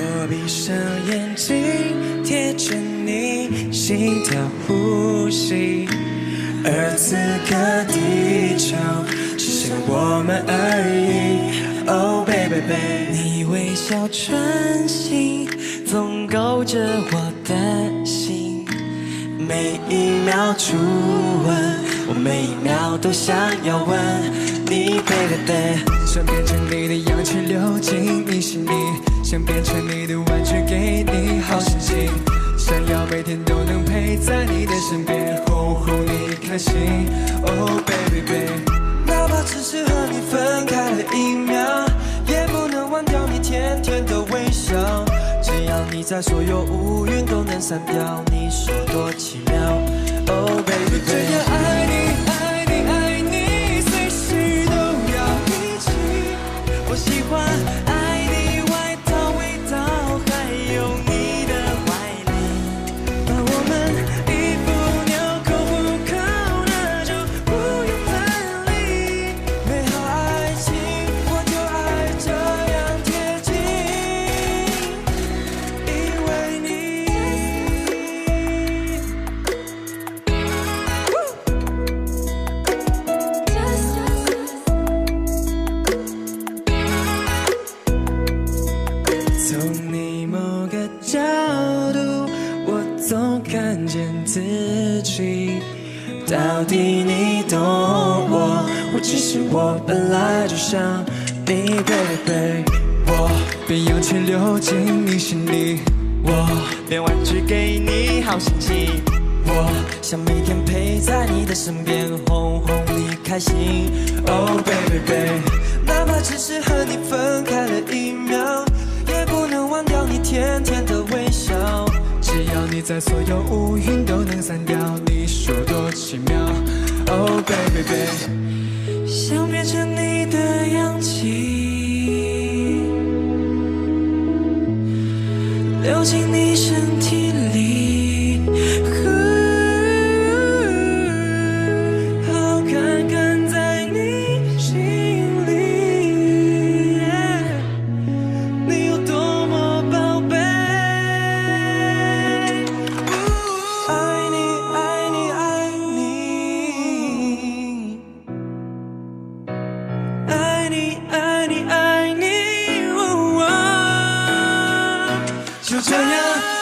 我闭上眼睛，贴着你心跳呼吸，而此刻地球只剩我们而已。Oh baby baby，你微笑唇形，总勾着我的心，每一秒初吻，我每一秒都想要吻你，baby baby。在你的身边，哄哄你开心。Oh baby baby，哪怕只是和你分开了一秒，也不能忘掉你甜甜的微笑。只要你在，所有乌云都能散掉。你说多奇妙，Oh baby baby，这样爱你总看见自己。到底你懂我，我只是我本来就想你，baby。我变氧气流进你心里，我变玩具给你好心情。我想每天陪在你的身边，哄哄你开心。Oh baby baby，哪怕只是和你分开了一秒，也不能忘掉你甜甜。在，所有乌云都能散掉。你说多奇妙，Oh baby baby，想变成你的氧气，流进你身体里， 효자야